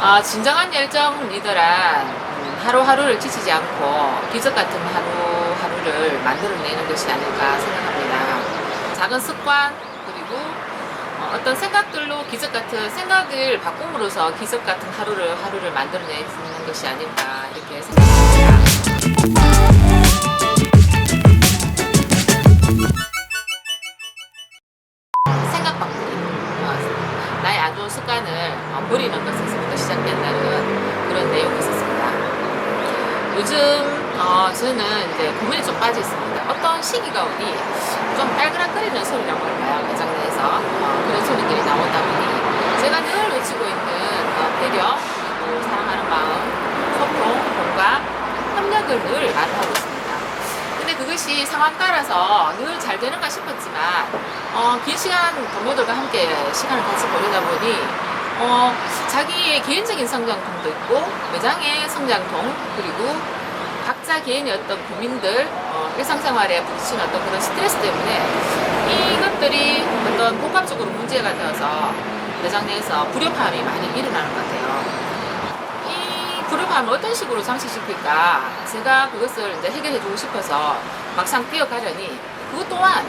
아, 진정한 열정 리더란 음, 하루하루를 지치지 않고 기적 같은 하루하루를 만들어내는 것이 아닐까 생각합니다. 작은 습관 그리고 어, 어떤 생각들로 기적 같은 생각을 바꿈으로써 기적 같은 하루를 하루를 만들어내는 것이 아닐까 이렇게 생각합니다. 나의 안 좋은 습관을 어, 버리는 것에서부터 시작된다는 그런 내용이 있었습니다. 요즘 어, 저는 이제 고민이 좀 빠져 있습니다. 어떤 시기가 오니 좀 딸그락거리는 소리라고 할까요? 매장 내에서 어, 그런 소리들이 나오다 보니 제가 늘 외치고 있는 어, 배려, 그리고 사랑하는 마음, 소통, 공감, 협력을 늘 말하고 있습니다. 그것이 상황 따라서 늘 잘 되는가 싶었지만 어, 긴 시간 동료들과 함께 시간을 같이 보내다 보니 어, 자기의 개인적인 성장통도 있고 매장의 성장통 그리고 각자 개인의 어떤 고민들 어, 일상생활에 부딪히는 어떤 그런 스트레스 때문에 이것들이 어떤 복합적으로 문제가 되어서 매장 내에서 불협화음이 많이 일어나는 것 같아요. 이 불협화음을 어떤 식으로 장식시킬까 제가 그것을 이제 해결해 주고 싶어서 막상 뛰어가려니 그것 또한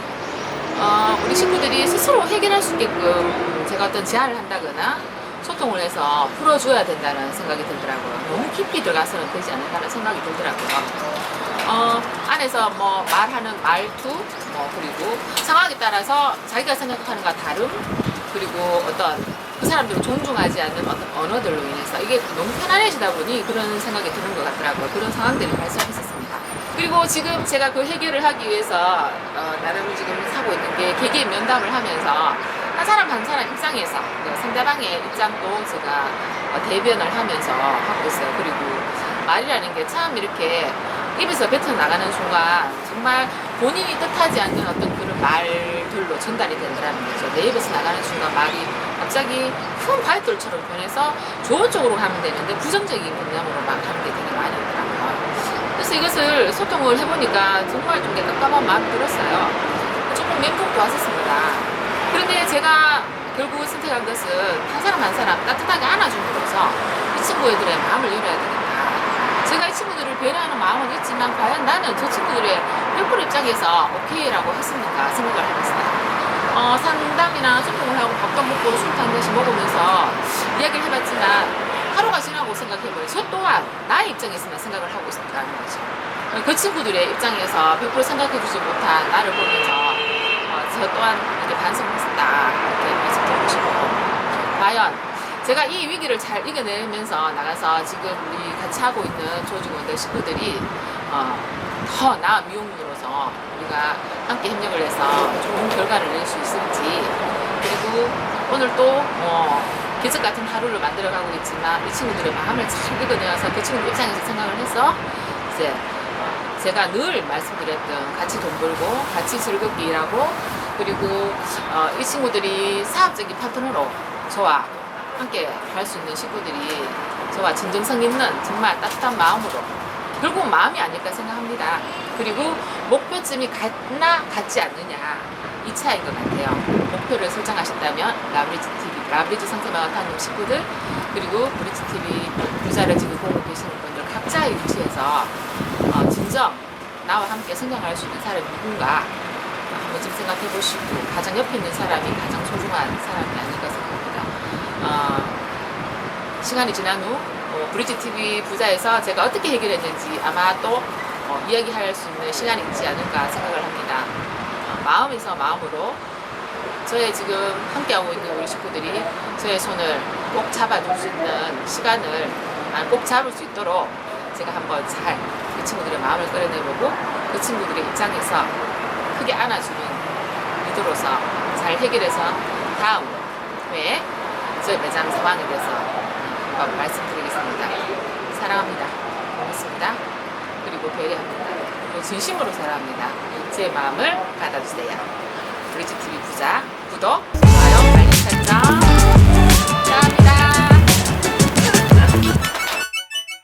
어, 우리 식구들이 스스로 해결할 수 있게끔 제가 어떤 제안을 한다거나 소통을 해서 풀어줘야 된다는 생각이 들더라고요. 너무 깊이 들어가서는 되지 않을까라는 생각이 들더라고요. 어, 안에서 뭐 말하는 말투, 뭐 그리고 상황에 따라서 자기가 생각하는 것과 다름, 그리고 어떤 그 사람들을 존중하지 않는 어떤 언어들로 인해서 이게 너무 편안해지다 보니 그런 생각이 드는 것 같더라고요. 그런 상황들이 발생했었습니다. 그리고 지금 제가 그 해결을 하기 위해서 어, 나름 지금 하고 있는 게 개개인 면담을 하면서 한 사람 한 사람 입장에서 그 상대방의 입장도 제가 어, 대변을 하면서 하고 있어요. 그리고 말이라는 게 참 이렇게 입에서 뱉어 나가는 순간 정말 본인이 뜻하지 않는 어떤 말들로 전달이 된다는 거죠. 내 입에서 나가는 순간 말이 갑자기 큰 바이돌처럼 변해서 좋은 쪽으로 가면 되는데 부정적인 방향으로 막 가는 게 되게 많이 있더라고요. 그래서 이것을 소통을 해보니까 정말 좀 답답한 마음이 들었어요. 조금 멘붕도 왔었습니다. 그런데 제가 결국 선택한 것은 한 사람 한 사람 따뜻하게 안아줌으로써 이 친구들의 마음을 열어야 친구들을 배려하는 마음은 있지만 과연 나는 저 친구들의 100% 입장에서 오케이라고 했습니까 생각을 해봤어요. 어, 상담이나 소통을 하고 밥도 먹고 술도 한 잔씩 먹으면서 이야기를 해봤지만 하루가 지나고 생각해보니 저 또한 나의 입장에서만 생각을 하고 있었다는 거죠. 어, 그 친구들의 입장에서 100% 생각해주지 못한 나를 보면서 어, 저 또한 이렇게 반성했었다 이렇게 말씀드리고 싶고 과연 제가 이 위기를 잘 이겨내면서 나가서 지금 우리 같이 하고 있는 조직원들 식구들이 어, 더 나은 미용으로서 우리가 함께 협력을 해서 좋은 결과를 낼 수 있을지 그리고 오늘 또 어, 기적 같은 하루를 만들어 가고 있지만 이 친구들의 마음을 잘 읽어내어서 그 친구들 입장에서 생각을 해서 이제 어, 제가 늘 말씀드렸던 같이 돈 벌고 같이 즐겁게 일하고 그리고 어, 이 친구들이 사업적인 파트너로 저와 함께 할 수 있는 식구들이 저와 진정성 있는 정말 따뜻한 마음으로 결국 마음이 아닐까 생각합니다. 그리고 목표점이 같나 같지 않느냐 이 차이인 것 같아요. 목표를 설정하셨다면 라브리지 TV, 라브리지 상태마가타님 식구들 그리고 브리지 TV 부자를 지금 보고 계시는 분들 각자의 위치에서 어, 진정 나와 함께 성장할 수 있는 사람이 누군가 한번 좀 생각해 보시고 가장 옆에 있는 사람이 가장 소중한 사람이 아닐까 생각합니다. 어, 시간이 지난 후 어, 브리지 TV 부자에서 제가 어떻게 해결했는지 아마 또 어, 이야기할 수 있는 시간이 있지 않을까 생각을 합니다. 어, 마음에서 마음으로 저의 지금 함께하고 있는 우리 식구들이 저의 손을 꼭 잡아줄 수 있는 시간을 아, 꼭 잡을 수 있도록 제가 한번 잘 그 친구들의 마음을 끌어내보고 그 친구들의 입장에서 크게 안아주는 리더로서 잘 해결해서 다음 회에 저희 매장 상황에 대해서 한번 말씀드리겠습니다. 사랑합니다. 고맙습니다. 그리고 배려합니다. 그리고 진심으로 사랑합니다. 제 마음을 받아주세요. 브리지 TV 부자 구독, 좋아요, 알림 설정.